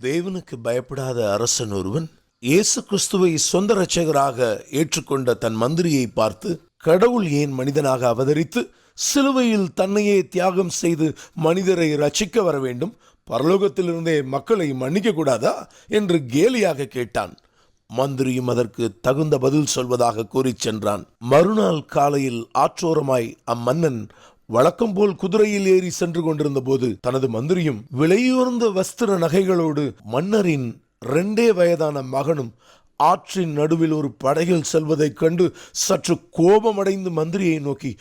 தேவனுக்கு பயப்படாத அரசன் ஒருவன் இயேசு கிறிஸ்துவை சொந்த இரட்சகராக ஏற்றுக்கொண்ட தன் மந்திரியை பார்த்து கடவுள் ஏன் மனிதனாக அவதரித்து சிலுவையில் தன்னையே தியாகம் செய்து மனிதரை ரட்சிக்க வர வேண்டும் பரலோகத்திலிருந்தே மக்களை மன்னிக்க கூடாதா? என்று கேலியாக கேட்டான். மந்திரியும் அதற்கு தகுந்த பதில் சொல்வதாக கூறிச் சென்றான். மறுநாள் காலையில் ஆற்றோரமாய் அம்மன்னன் வழக்கம் போல் குதிரையில் ஏறி சென்று கொண்டிருந்த போது தனது மந்திரியும் விலையுயர்ந்த வஸ்திர நகைகளோடு மன்னரின் ரெண்டே வயதான மகனும் ஆற்றின் நடுவில் ஒரு படகில் செல்வதைக் கண்டு சற்று கோபமடைந்து மந்திரியை நோக்கி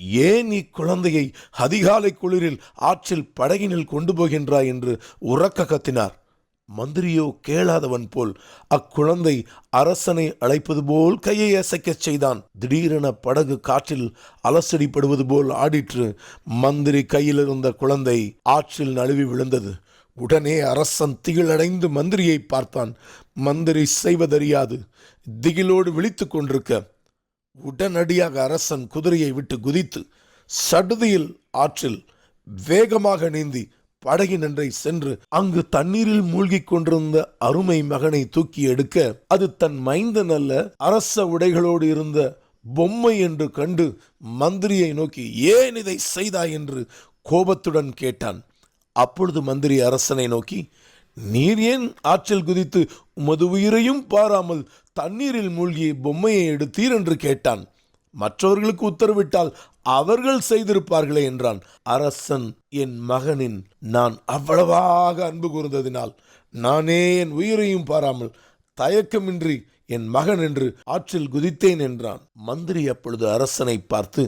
ஏன் இக்குழந்தையை அதிகாலை குளிரில் ஆற்றில் படகினில் கொண்டு போகின்றாய்? என்று உறக்க கத்தினார். மந்திரியோ கேளாதவன் போல் அக்குழந்தை அரசனை அழைப்பது போல் கையை அசைக்கச் செய்தான். திடீரென படகு காற்றில் அலசடிப்படுவது போல் ஆடிற்று. மந்திரி கையில் இருந்த குழந்தை ஆற்றில் நழுவி விழுந்தது. உடனே அரசன் திகிலடைந்து மந்திரியை பார்த்தான். மந்திரி செய்வதறியாது. திகிலோடு விழித்துக் கொண்டிருக்க உடனடியாக அரசன் குதிரையை விட்டு குதித்து சடுதியில் ஆற்றில் வேகமாக நீந்தி படகினன்றை சென்று அங்கு தண்ணீரில் மூழ்கிக் கொண்டிருந்த அருமை மகனை தூக்கி எடுக்க அது தன் மைந்தன் அல்ல அரச உடைகளோடு இருந்த பொம்மை என்று கண்டு மந்திரியை நோக்கி ஏன் இதை செய்தாய்? என்று கோபத்துடன் கேட்டான். அப்பொழுது மந்திரி அரசனை நோக்கி நீர் ஏன் ஆற்றில் குதித்து உமது உயிரையும் பாராமல் தண்ணீரில் மூழ்கி பொம்மையை எடுத்தீர்? என்று கேட்டான். மற்றவர்களுக்கு உத்தரவிட்டால் அவர்கள் செய்திருப்பார்களே என்றான். அரசன் என் மகனின் நான் அவ்வளவாக அன்பு கூர்ந்ததினால் நானே என் உயிரையும் பாராமல் தயக்கமின்றி என் மகன் என்று ஆற்றில் குதித்தேன் என்றான். மந்திரி அப்பொழுது அரசனை பார்த்து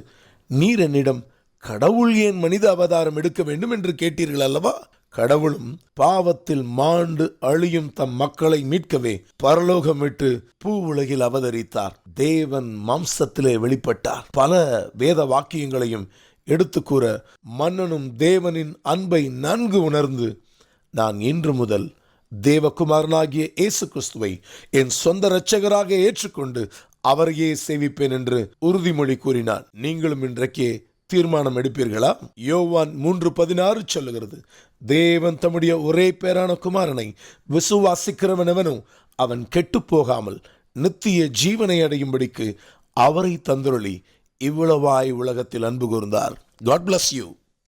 நீர் என்னிடம் கடவுள் ஏன் மனித அவதாரம் எடுக்க வேண்டும் என்று கேட்டீர்கள் அல்லவா? கடவுளும் பாவத்தில் மாண்டு அழியும் தம் மக்களை மீட்கவே பரலோகம் விட்டு பூ உலகில் அவதரித்தார். தேவன் மாம்சத்திலே வெளிப்பட்டார். பல வேத வாக்கியங்களையும் எடுத்து கூற மன்னனும் தேவனின் அன்பை நன்கு உணர்ந்து நான் இன்று முதல் தேவகுமாரனாகிய இயேசு கிறிஸ்துவை என் சொந்த இரட்சகராக ஏற்றுக்கொண்டு அவரையே சேவிப்பேன் என்று உறுதிமொழி கூறினார் நீங்களும் இன்றைக்கே தீர்மானம் எடுப்பீர்களா? யோவான் மூன்று பதினாறு சொல்லுகிறது. தேவன் தம்முடைய ஒரே பேரான குமாரனை விசுவாசிக்கிறவனவனும் அவன் கெட்டுப் போகாமல் நித்திய ஜீவனை அடையும்படிக்கு அவரை தந்துருளி இவ்வளவாய் உலகத்தில் அன்பு கூர்ந்தார். God bless you